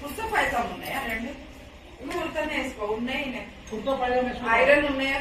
కుర్తా పైజామ్ ఉన్నాయా రెండు? కుర్తానే వేసుకో ఉన్నాయి ఐరన్ ఉన్నాయా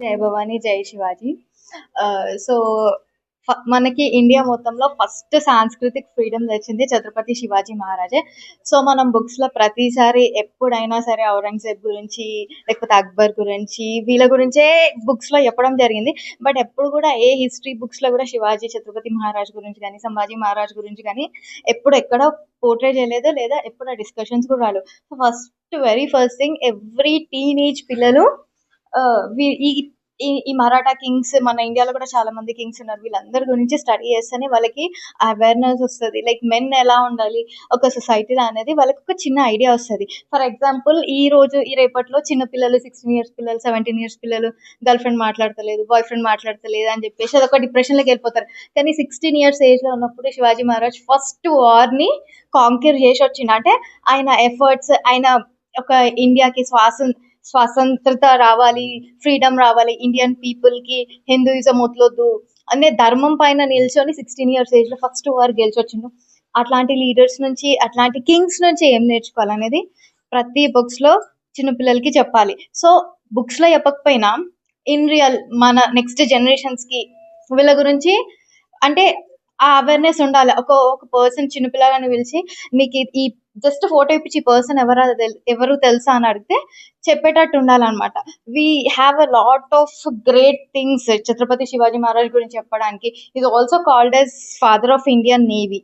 జై భవాని జై శివాజీ. సో మనకి ఇండియా మొత్తంలో ఫస్ట్ సాంస్కృతిక్ ఫ్రీడమ్ తెచ్చింది ఛత్రపతి శివాజీ మహారాజే. సో మనం బుక్స్లో ప్రతిసారి ఎప్పుడైనా సరే ఔరంగజేబ్ గురించి లేకపోతే అక్బర్ గురించి వీళ్ళ గురించే బుక్స్లో చెప్పడం జరిగింది. బట్ ఎప్పుడు కూడా ఏ హిస్టరీ బుక్స్లో కూడా శివాజీ ఛత్రపతి మహారాజ్ గురించి కానీ సంభాజీ మహారాజ్ గురించి కానీ ఎప్పుడు ఎక్కడ పోర్ట్రే చేయలేదు లేదా ఎప్పుడు ఆ డిస్కషన్స్ కూడా రాలేదు. First very first thing every teenage పిల్లలు ఈ ఈ- మరాఠా కింగ్స్ మన ఇండియాలో కూడా చాలా మంది కింగ్స్ ఉన్నారు. వీళ్ళందరి గురించి స్టడీ చేస్తేనే వాళ్ళకి అవేర్నెస్ వస్తుంది. లైక్ మెన్ ఎలా ఉండాలి? ఒక సొసైటీలో అనేది వాళ్ళకి ఒక చిన్న ఐడియా వస్తుంది. ఫర్ ఎగ్జాంపుల్ ఈ రోజు ఈ రేపట్లో చిన్న పిల్లలు సిక్స్టీన్ ఇయర్స్ పిల్లలు సెవెంటీన్ ఇయర్స్ పిల్లలు గర్ల్ ఫ్రెండ్ మాట్లాడతలేదు బాయ్ ఫ్రెండ్ మాట్లాడతలేదు అని చెప్పేసి అదొక డిప్రెషన్లోకి వెళ్ళిపోతారు. కానీ సిక్స్టీన్ ఇయర్స్ ఏజ్లో ఉన్నప్పుడు శివాజీ మహారాజ్ ఫస్ట్ వార్ని కాంక్యూర్ చేసి వచ్చిండు. అంటే ఆయన ఎఫర్ట్స్ ఆయన ఒక ఇండియాకి స్వాసం స్వతంత్రత రావాలి ఫ్రీడమ్ రావాలి ఇండియన్ పీపుల్కి హిందూయిజం వదలొద్దు అనే ధర్మం పైన నిల్చొని సిక్స్టీన్ ఇయర్స్ ఏజ్లో ఫస్ట్ వారు గెలిచొచ్చిండు. అట్లాంటి లీడర్స్ నుంచి అట్లాంటి కింగ్స్ నుంచి ఏం నేర్చుకోవాలనేది ప్రతి బుక్స్లో చిన్న పిల్లలకి చెప్పాలి. సో బుక్స్లో చెప్పకపోయినా ఇన్ రియల్ మన నెక్స్ట్ జనరేషన్స్కి వీళ్ళ గురించి అంటే ఆ అవేర్నెస్ ఉండాలి. ఒక ఒక పర్సన్ చిన్నపిల్లగాని పిలిచి నీకు ఈ జస్ట్ ఫోటో ఇప్పించి పర్సన్ ఎవరు ఎవరు తెలుసా అని అడిగితే చెప్పేటట్టు ఉండాలన్నమాట. We have a lot of great things Chhatrapati Shivaji Maharaj గురించి చెప్పడానికి. ఇది also called as father of Indian navy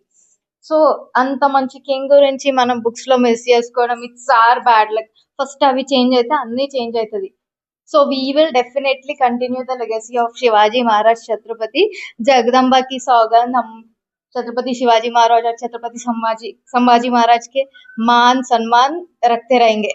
so అంత మంచి కింగ్ గురించి మనం బుక్స్లో మిస్ చేసుకోవడం it's our bad luck first అవి చేంజ్ అయితే అన్ని చేంజ్ అవుతుంది so we will definitely continue the legacy of Shivaji Maharaj Chhatrapati. జగదంబాకి సౌగంధం छत्रपति शिवाजी महाराज और छत्रपति संभाजी संभाजी महाराज के मान सम्मान रखते रहेंगे।